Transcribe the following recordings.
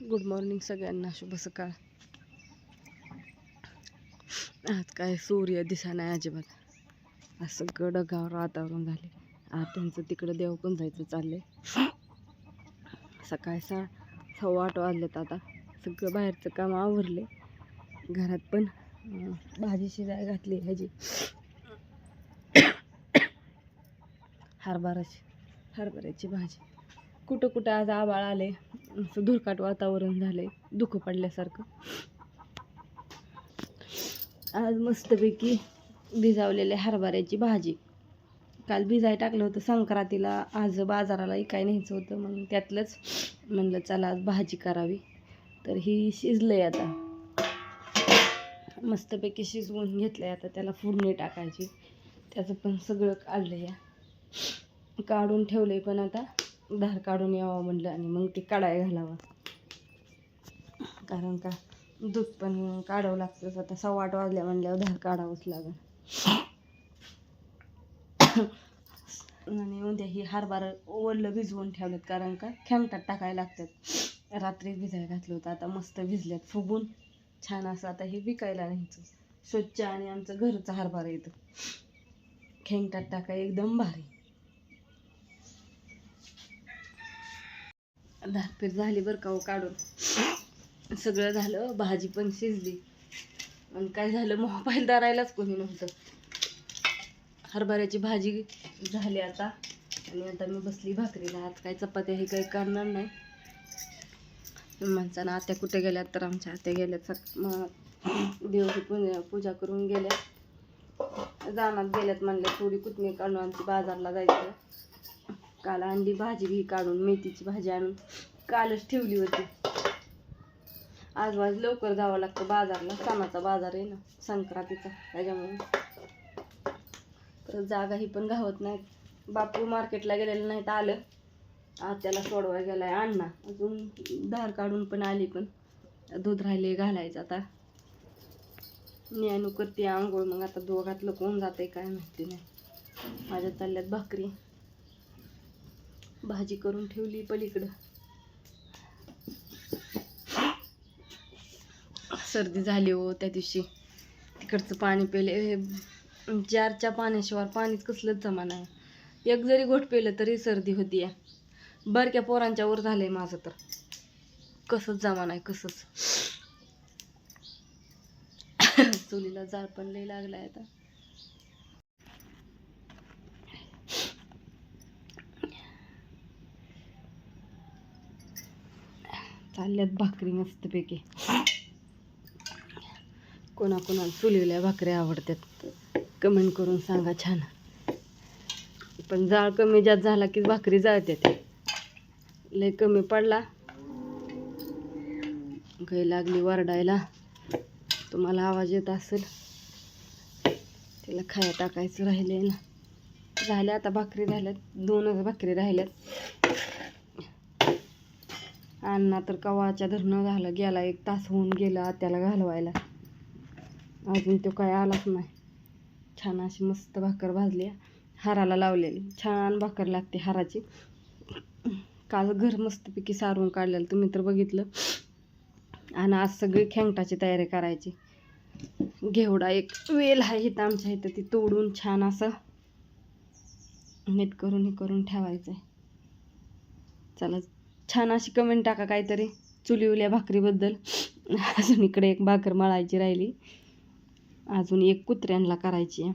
Good morning सगळ्यांना शुभ सकाळ. आज काय सूर्य दिसा नाही अजिबात. आज सगळं ढगावर वातावरण झाले आज त्यांचं तिकडं देव पण जायचं चाललंय. सकाळ सा सव्वा आठ वाजलेत आता. सगळं बाहेरचं काम आवरले घरात पण भाजी शिजाय घातली ह्याची. हरभराची हरभऱ्याची भाजी. कुठं कुठं आज आबाळ आले. असं धुरकाट वातावरण झालं आहे दुःख पडल्यासारखं. आज मस्तपैकी भिजावलेले हरभऱ्याची भाजी. काल भिजाय टाकलं होतं संक्रांतीला. आज बाजाराला काय न्यायचं होतं. मग त्यातलंच म्हणलं चला आज भाजी करावी. तर ही शिजलंय आता. मस्तपैकी शिजवून घेतलंय आता त्याला फोडणी टाकायची. त्याचं पण सगळं काढलं या काढून ठेवलंय पण आता. धार काढून यावं म्हणलं आणि मग ते काढायला घालावं. कारण का दूध पण काढावं लागतं आता सव्वा आठ वाजल्या म्हणल्यावर धार काढावंच लागेल. आणि उद्या ही हरभरा ओलं भिजवून ठेवलेत कारण का खेमटात टाकायला लागतात. रात्री भिजायला घातलं होतं. आता मस्त भिजल्यात फुगून. छान असं आता हे विकायला न्यायचं स्वच्छ आणि आमचं घरचं हरभरा येतं खेंगटात टाकाय एकदम भारी. धारपीर झाली बरं का हो काढून. सगळं झालं भाजी पण शिजली. आणि काय झालं मोबाईल दारायलाच कोणी नव्हतं. हरभऱ्याची भाजी झाली आता. आणि आता मी बसली भाकरीला. आज काय चपात्या हे काही करणार नाही. माणसानं आत्या कुठे गेल्यात तर आमच्या आत्या गेल्यात. सक मग देवाची पूजा पूजा करून गेल्या जाणार गेल्यात म्हणल्या थोडी कुटणी काढून आमची बाजारला जायचं. काल अंडी भाजी घी काढून मेथीची भाजी आणून. कालच ठेवली होती. आज वाज लवकर जावं लागतं बाजारला. सणाचा बाजार आहे ना संक्रांतीचा त्याच्यामुळे. परत जागा ही पण घावत नाहीत. बापू मार्केटला गेलेलं नाही तर आलं. आज त्याला सोडवाय गेलाय अण्णा. अजून धार काढून पण आली पण. दूध राहिले घालायचं आता. न्यानू करते आंघोळ मग आता दोघातलं कोण जाते काय माहिती नाही. माझ्या चालल्यात भाकरी भाजी करून ठेवली पलीकडं. सर्दी झाली हो त्या दिवशी. तिकडचं पाणी पेले जारच्या पाण्याशिवाय पाणीच कसलंच जमा नाही एक जरी घोट पेलं तरी सर्दी होती आहे बरक्या पोरांच्या वर झालंय माझं तर. कसंच जमा नाही कसंच. चुलीला जाळ पण लई लागलाय आता. चालल्यात भाकरी मस्तपैकी. कोणाकोणाला चुलील्या भाकरी आवडतात कमेंट करून सांगा छान. पण जाळ कमी जास्त झाला की भाकरी जाळतात लय कमी पडला. गाय लागली वरडायला. तुम्हाला आवाज येत असेल तिला खाया टाकायचं राहिले ना. झाल्या आता भाकरी झाल्यात दोनच भाकरी राहिल्यात. अण्णा तर कवाच्या धरणं झालं गेला एक तास होऊन गेला त्याला घालवायला. अजून तो काय आलाच नाही. छान अशी मस्त भाकर भाजली हाराला लावलेली. छान भाकर लागते हाराची. काल घर मस्तपैकी सारून काढलेलं तुम्ही तर बघितलं. आणि आज सगळी खेंगटाची तयारी करायची. घेवडा एक वेल आहे इथं आमच्या इथं. ती तोडून छान असं नीट करून हे करून ठेवायचं आहे चला छान अशी कमेंट टाका काहीतरी चुलीवल्या भाकरीबद्दल. अजून इकडे एक भाकर मळायची राहिली. अजून एक कुत्र्यांना करायची आहे.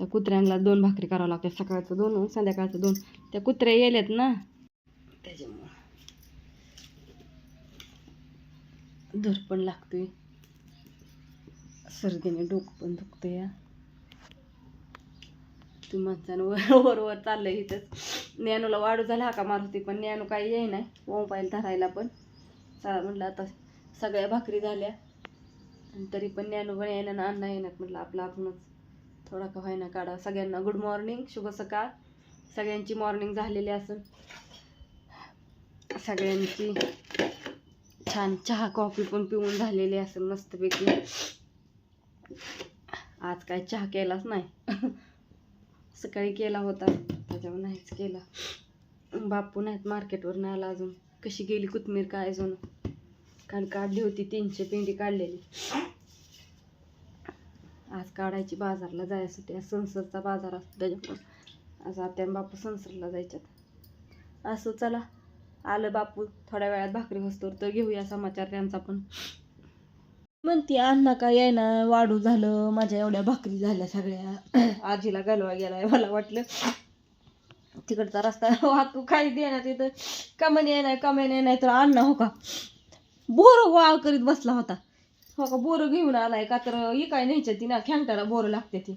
त्या कुत्र्यांना दोन भाकरी करावं लागते. सकाळचं दोन संध्याकाळचं दोन. त्या कुत्र्या येल्यात ना. त्याच्यामुळं. धर पण लागतोय. सर्दीने डोकं पण दुखतं या तू वर वर वर चाललंय इथंच. ज्ञानूला वाढू झाला हाका मार होती पण ज्ञानू काही येई नाही. मोबाईल धरायला पण. चला म्हटलं आता सगळ्या भाकरी झाल्या. तरी पण ज्ञानू पण येणार ना अण्णा येणार म्हटलं आपलं आपणच. थोडा का व्हायना काढा सगळ्यांना गुड मॉर्निंग शुभ सकाळ. सगळ्यांची मॉर्निंग झालेली असून. सगळ्यांची छान चहा कॉफी पण पिऊन झालेली असेल मस्तपैकी. आज काय चहा केलाच नाही. सकाळी केला होता. त्याच्यावर नाहीच केला. बापू नाहीत मार्केटवरून आला अजून. कशी गेली कोथमीर काय अजून? काल काढली होती तीनशे पेंडी काढलेली. आज काढायची बाजारला जायसाठी आज संसारचा बाजार असतो त्याच्यामुळं. आज आत्या बापू संसदला जायच्यात. असं चला. आलं बापू थोड्या वेळात भाकरी वस्तूवर तर घेऊया समाचार त्यांचा पण. म्हणती अण्णा काय यायना वाढू झालं माझ्या एवढ्या भाकरी झाल्या सगळ्या. आजीला घालवा गेलाय मला वाटलं. तिकडचा रस्ता वाहतूक काही देण्यात तिथं. कमानी येणार कमानी नाही तर अण्णा हो का. बोरं गोळा करीत बसला होता. हो का बोरं घेऊन आलाय का तर इकाय न्यायच्या ती ना खेंगटाला बोरं लागते ती.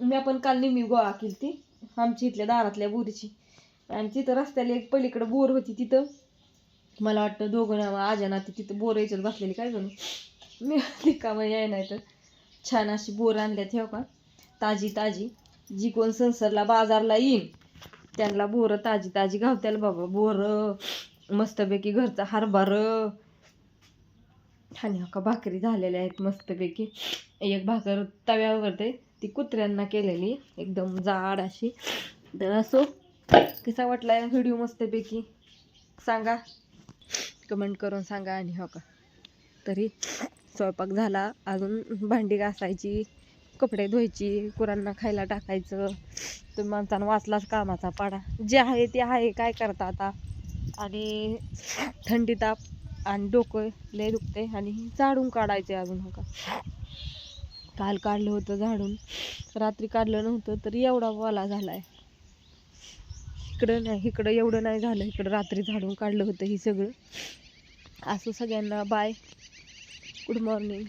मी आपण काल निम्मी गोळा केली ती आमच्या इथल्या दारातल्या बोरीची. आणि तिथं रस्त्याला एक पलीकडं बोर होती तिथं. मला वाटतं दोघं ना आजा ना तिथं बोरं याच्यात बसलेली काय जणू मी रिकामं याय नाही तर छान अशी बोर आणल्यात हो का. ताजी ताजी. जी कोण संसारला बाजारला येईन त्यांना बोरं ताजी ताजी गावत्याला बाबा बोरं मस्तपैकी घरचा हरभर. आणि हो का भाकरी झालेल्या आहेत मस्तपैकी. एक भाकर तव्यावर ते ती कुत्र्यांना केलेली एकदम जाड अशी. तर असो कसा वाटला व्हिडिओ मस्तपैकी? सांगा. कमेंट करून सांगा आणि हो का. तरी स्वयंपाक झाला अजून भांडी घासायची. कपडे धुवायची कुरांना खायला टाकायचं. तुम्ही माणसानं वाचलाच कामाचा पाडा. जे आहे ते आहे काय करता आता? आणि थंडी ताप आणि डोकं लय दुखते आणि झाडून काढायचे अजून का? काल काढलं होतं झाडून. रात्री काढलं नव्हतं तर एवढा वाला झालाय. इकडं नाही इकडं एवढं नाही झालं. इकडं रात्री झाडून काढलं होतं ही सगळं. असं सगळ्यांना बाय गुड मॉर्निंग